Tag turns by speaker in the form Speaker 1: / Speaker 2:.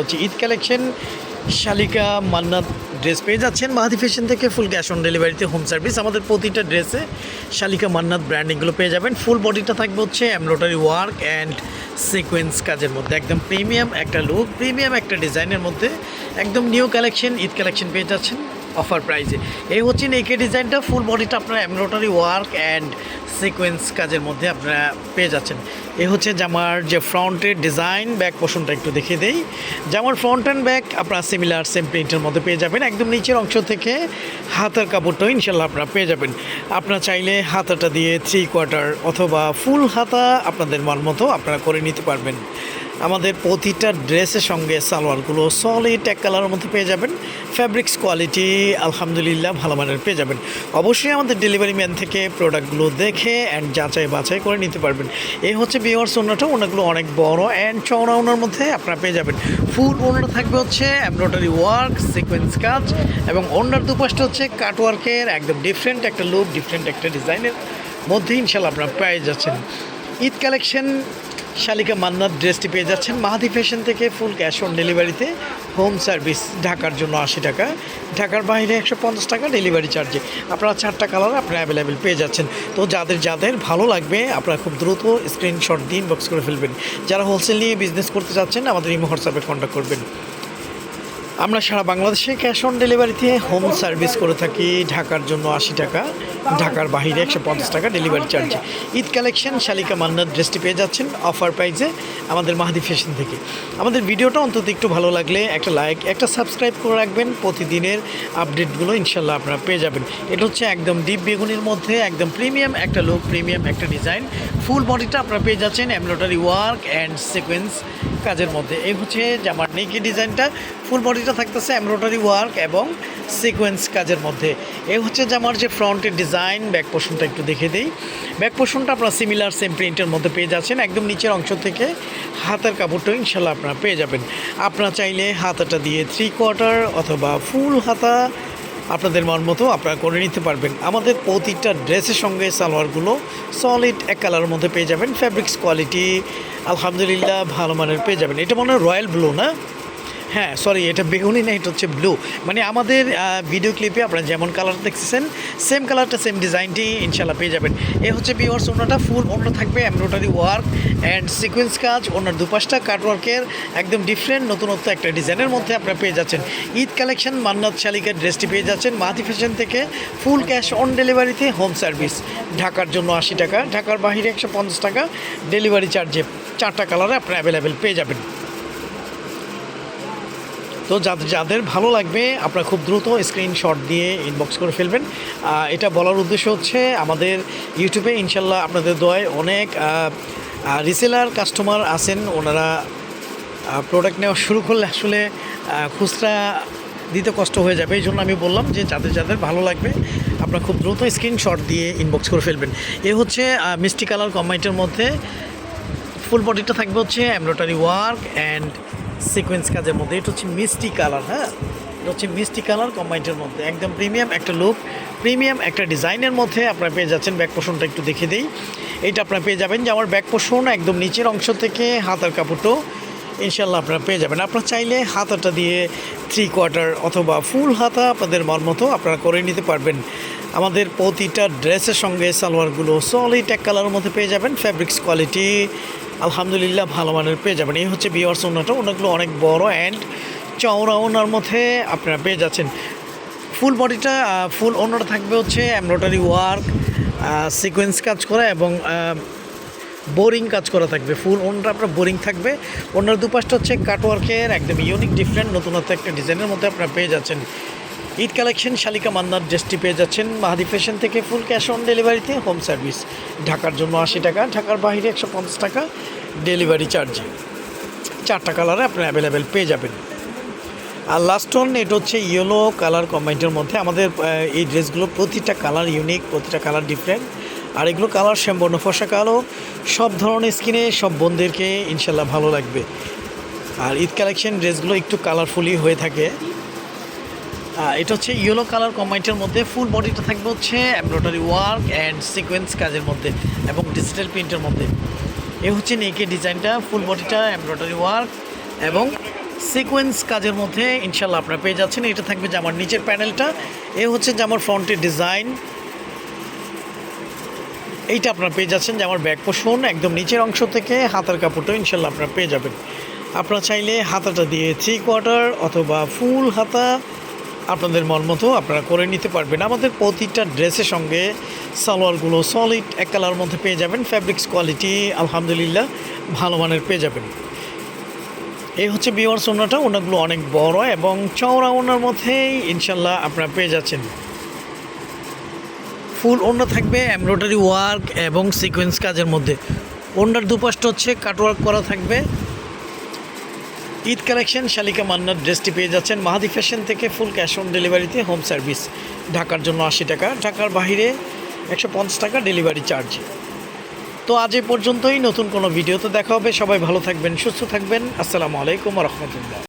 Speaker 1: হচ্ছে ঈদ কালেকশন, শালিকা, মান্নাত ড্রেস পেয়ে যাচ্ছেন। মাহাদি ফ্যাশন থেকে ফুল ক্যাশ অন ডেলিভারিতে হোম সার্ভিস। আমাদের প্রতিটা ড্রেসে শালিকা, মান্নাত ব্র্যান্ডিংগুলো পেয়ে যাবেন। ফুল বডিটা থাকবে হচ্ছে এমব্রয়ডারি ওয়ার্ক অ্যান্ড সিকোয়েন্স কাজের মধ্যে। একদম প্রিমিয়াম একটা লুক প্রিমিয়াম একটা ডিজাইনের মধ্যে। একদম নিউ কালেকশন ঈদ কালেকশন পেয়ে যাচ্ছেন। অফার প্রাইজে এই হচ্ছে নেকে ডিজাইনটা ফুল বডিটা আপনারা এমব্রয়ডারি ওয়ার্ক অ্যান্ড সিকোয়েন্স কাজের মধ্যে আপনারা পেয়ে যাচ্ছেন। এ হচ্ছে জামার যে ফ্রন্টের ডিজাইন ব্যাক পোষণটা একটু দেখিয়ে দেই। জামার ফ্রন্ট অ্যান্ড ব্যাক আপনারা সিমিলার সেম প্রিন্টের মধ্যে পেয়ে যাবেন। একদম নিচের অংশ থেকে হাতের কাপড়টাও ইনশাল্লাহ আপনারা পেয়ে যাবেন। আপনারা চাইলে হাতাটা দিয়ে থ্রি কোয়ার্টার অথবা ফুল হাতা আপনাদের মন মতো আপনারা করে নিতে পারবেন। আমাদের প্রতিটা ড্রেসের সঙ্গে সালোয়ারগুলো সলিড এক কালারের মধ্যে পেয়ে যাবেন। ফ্যাব্রিক্স কোয়ালিটি আলহামদুলিল্লাহ ভালো মানের পেয়ে যাবেন। অবশ্যই আমাদের ডেলিভারি ম্যান থেকে প্রোডাক্টগুলো দেখে অ্যান্ড যাচাই বাছাই করে নিতে পারবেন। এই হচ্ছে বিওয়ার্স ওনাটা ওনাগুলো অনেক বড় অ্যান্ড চওড়া ওনার মধ্যে আপনারা পেয়ে যাবেন। ফুল ওনার থাকবে হচ্ছে এমব্রয়ডারি ওয়ার্ক সিকোয়েন্স কাজ এবং ওনার দুপাশটা হচ্ছে কাটওয়ার্কের একদম ডিফারেন্ট একটা লুক ডিফারেন্ট একটা ডিজাইনের মধ্যে ইনশাল্লাহ আপনারা পেয়ে যাচ্ছেন। ঈদ কালেকশন শালিকা মান্নার ড্রেসটি পেয়ে যাচ্ছেন। মাহাদি ফ্যাশন থেকে ফুল ক্যাশ অন ডেলিভারিতে হোম সার্ভিস ঢাকার জন্য আশি টাকা। ঢাকার বাইরে একশো পঞ্চাশ টাকা ডেলিভারি চার্জে। আপনারা চারটা কালার আপনারা অ্যাভেলেবেল পেয়ে যাচ্ছেন। তো যাদের যাদের ভালো লাগবে, আপনারা খুব দ্রুত স্ক্রিনশট দিন বক্স করে ফেলবেন। যারা হোলসেল নিয়ে বিজনেস করতে চাচ্ছেন, আমাদের ইমো হোয়াটসঅ্যাপে কন্ট্যাক্ট করবেন। আমরা সারা বাংলাদেশে ক্যাশ অন ডেলিভারিতে হোম সার্ভিস করে থাকি ঢাকার জন্য আশি টাকা, ঢাকার বাইরে একশো পঞ্চাশ টাকা ডেলিভারি চার্জে ঈদ কালেকশন শালিকা মান্নার ড্রেসটি পেয়ে যাচ্ছেন অফার প্রাইজে আমাদের মাহাদি ফ্যাশন থেকে। আমাদের ভিডিওটা অন্তত একটু ভালো লাগলে একটা লাইক একটা সাবস্ক্রাইব করে রাখবেন। প্রতিদিনের আপডেটগুলো ইনশাল্লাহ আপনারা পেয়ে যাবেন। এটা হচ্ছে একদম ডিপ বেগুনির মধ্যে, একদম প্রিমিয়াম একটা লুক প্রিমিয়াম একটা ডিজাইন ফুল বডিটা আপনারা পেয়ে যাচ্ছেন এমব্রয়ডারি ওয়ার্ক অ্যান্ড সিকোয়েন্স কাজের মধ্যে। এই হচ্ছে জামার নেকি ডিজাইনটা ফুল বডিটা থাকতেছে এমব্রয়ডারি ওয়ার্ক এবং সিকোয়েন্স কাজের মধ্যে। এ হচ্ছে জামার যে ফ্রন্টের ডিজাইন, ব্যাক পোর্শনটা একটু দেখে দিই। ব্যাক পোর্শনটা আপনারা সিমিলার সেম প্রিন্টের মধ্যে পেয়ে যাচ্ছেন। একদম নিচের অংশ থেকে হাতের কাপড়টা ইনশাল্লাহ আপনারা পেয়ে যাবেন। আপনারা চাইলে হাতাটা দিয়ে থ্রি কোয়ার্টার অথবা ফুল হাতা আপনাদের মন মতো আপনারা করে নিতে পারবেন। আমাদের প্রতিটা ড্রেসের সঙ্গে সালোয়ারগুলো সলিড এক কালারের মধ্যে পেয়ে যাবেন। ফ্যাব্রিক্স কোয়ালিটি আলহামদুলিল্লাহ ভালো মানের পেয়ে যাবেন। এটা মনে হয় রয়্যাল ব্লু না? হ্যাঁ সরি এটা বেগুনি না, এটা হচ্ছে ব্লু মানে আমাদের ভিডিও ক্লিপে আপনারা যেমন কালার দেখতেছেন সেম কালারটা সেম ডিজাইনটি ইনশাল্লাহ পেয়ে যাবেন। এ হচ্ছে বিওয়ার্স ওনাটা ফুল ওনার থাকবে এমব্রয়ডারি ওয়ার্ক অ্যান্ড সিকোয়েন্স কাজ ওনার দুপাশটা কাটওয়ার্কের একদম ডিফারেন্ট নতুনত্ব একটা ডিজাইনের মধ্যে আপনারা পেয়ে যাচ্ছেন। ঈদ কালেকশন মান্নাত শালিকার ড্রেসটি পেয়ে যাচ্ছেন। মাহাতি ফ্যাশন থেকে ফুল ক্যাশ অন ডেলিভারিতে হোম সার্ভিস ঢাকার জন্য আশি টাকা, ঢাকার বাহিরে একশো পঞ্চাশ টাকা ডেলিভারি চার্জে চারটা কালারে আপনারা অ্যাভেলেবেল পেয়ে যাবেন। তো যাদের যাদের ভালো লাগবে, আপনারা খুব দ্রুত স্ক্রিনশট দিয়ে ইনবক্স করে ফেলবেন। এটা বলার উদ্দেশ্য হচ্ছে আমাদের ইউটিউবে ইনশাল্লাহ আপনাদের দয় অনেক রিসেলার কাস্টমার আছেন, ওনারা প্রোডাক্ট নেওয়া শুরু করলে আসলে খুচরা দিতে কষ্ট হয়ে যাবে। এই জন্য আমি বললাম যে যাদের যাদের ভালো লাগবে, আপনারা খুব দ্রুত স্ক্রিনশট দিয়ে ইনবক্স করে ফেলবেন। এ হচ্ছে মিষ্টি কালার কম্বাইন্টের মধ্যে ফুল বডিটা থাকবে হচ্ছে এমব্রয়ডারি ওয়ার্ক অ্যান্ড সিকোয়েন্স কাজের মধ্যে। এটা হচ্ছে মিষ্টি কালার হ্যাঁ? এটা হচ্ছে মিষ্টি কালার কম্বাইন্ডের মধ্যে। একদম প্রিমিয়াম একটা লুক প্রিমিয়াম একটা ডিজাইনের মধ্যে আপনারা পেয়ে যাচ্ছেন। ব্যাক পোষণটা একটু দেখে দিই। এইটা আপনারা পেয়ে যাবেন যে, আমার ব্যাক পোষণ একদম নিচের অংশ থেকে হাতার কাপড়টাও ইনশাল্লাহ আপনারা পেয়ে যাবেন। আপনারা চাইলে হাতাটা দিয়ে থ্রি কোয়ার্টার অথবা ফুল হাতা আপনাদের মন মতো আপনারা করে নিতে পারবেন। আমাদের প্রতিটা ড্রেসের সঙ্গে সালোয়ারগুলো সলিড এক কালারের মধ্যে পেয়ে যাবেন। ফ্যাব্রিক্স কোয়ালিটি আলহামদুলিল্লাহ, ভালো মানের পেয়ে যাবেন। এই হচ্ছে বিয়ার্স ওনাটা ওনাগুলো অনেক বড় অ্যান্ড চওড়া ওনার মধ্যে আপনারা পেয়ে যাচ্ছেন। ফুল বডিটা ফুল ওনার থাকবে হচ্ছে এমব্রয়ডারি ওয়ার্ক সিকোয়েন্স কাজ করা এবং বোরিং কাজ করা থাকবে। ফুল ওনার আপনার বোরিং থাকবে। ওনার দুপাশটা হচ্ছে কাটওয়ার্কের একদম ইউনিক ডিফারেন্ট নতুনত্ব একটা ডিজাইনের মধ্যে আপনারা পেয়ে যাচ্ছেন। ঈদ কালেকশন শালিকা মান্নার ড্রেসটি পেয়ে যাচ্ছেন মাহাদি ফ্যাশন থেকে ফুল ক্যাশ অন ডেলিভারিতে, হোম সার্ভিস। ঢাকার জন্য আশি টাকা, ঢাকার বাইরে একশো পঞ্চাশ টাকা ডেলিভারি চার্জে। চারটা কালারে আপনারা অ্যাভেলেবেল পেয়ে যাবেন। আর লাস্ট ওয়ান এটা হচ্ছে ইয়েলো কালার কম্বাইন্ডের মধ্যে আমাদের এই ড্রেসগুলো প্রতিটা কালার ইউনিক প্রতিটা কালার ডিফারেন্ট আর এগুলো কালার শ্যামবর্ণ ফসা কালো সব ধরনের স্কিনে সব বোনদেরকে ইনশাল্লাহ ভালো লাগবে। আর ঈদ কালেকশন ড্রেসগুলো একটু কালারফুলি হয়ে থাকে। এটা হচ্ছে ইয়েলো কালার কম্বাইন্ডের মধ্যে ফুল বডিটা থাকবে হচ্ছে এমব্রয়ডারি ওয়ার্ক অ্যান্ড সিকোয়েন্স কাজের মধ্যে এবং ডিজিটাল প্রিন্টের মধ্যে। এ হচ্ছে নেকে ডিজাইনটা ফুল বডিটা এমব্রয়ডারি ওয়ার্ক এবং সিকোয়েন্স কাজের মধ্যে ইনশাল্লাহ আপনারা পেয়ে যাচ্ছেন। এটা থাকবে জামার নিচের প্যানেলটা, এ হচ্ছে জামার ফ্রন্টের ডিজাইন এইটা আপনারা পেয়ে যাচ্ছেন যে আমার ব্যাক পোষণ একদম নিচের অংশ থেকে হাতার কাপড়টা ইনশাল্লাহ আপনারা পেয়ে যাবেন। আপনারা চাইলে হাতাটা দিয়ে থ্রি কোয়ার্টার অথবা ফুল হাতা আপনাদের মন মতো আপনারা করে নিতে পারবেন। আমাদের প্রতিটা ড্রেসের সঙ্গে সালোয়ারগুলো সলিড এক কালার মধ্যে পেয়ে যাবেন। ফ্যাব্রিক্স কোয়ালিটি আলহামদুলিল্লাহ ভালো মানের পেয়ে যাবেন। এই হচ্ছে বিওয়ার্স ওনাটা। ওনাগুলো অনেক বড় এবং চওড়া ওনার মধ্যেই ইনশাল্লাহ আপনারা পেয়ে যাচ্ছেন। ফুল ওড়না থাকবে এমব্রয়ডারি ওয়ার্ক এবং সিকোয়েন্স কাজের মধ্যে। ওনার দুপাশটা হচ্ছে কাটওয়ার্ক করা থাকবে। ঈদ কালেকশন, শালিকা মান্নার ড্রেসটি পেয়ে যাচ্ছেন মাহাদি ফ্যাশন থেকে ফুল ক্যাশ অন ডেলিভারিতে হোম সার্ভিস। ঢাকার জন্য আশি টাকা, ঢাকার বাহিরে একশো পঞ্চাশ টাকা ডেলিভারি চার্জ। তো আজ এ পর্যন্তই, নতুন কোনো ভিডিওতে দেখা হবে। সবাই ভালো থাকবেন, সুস্থ থাকবেন। আসসালামু আলাইকুম রহমতুল্লাহ।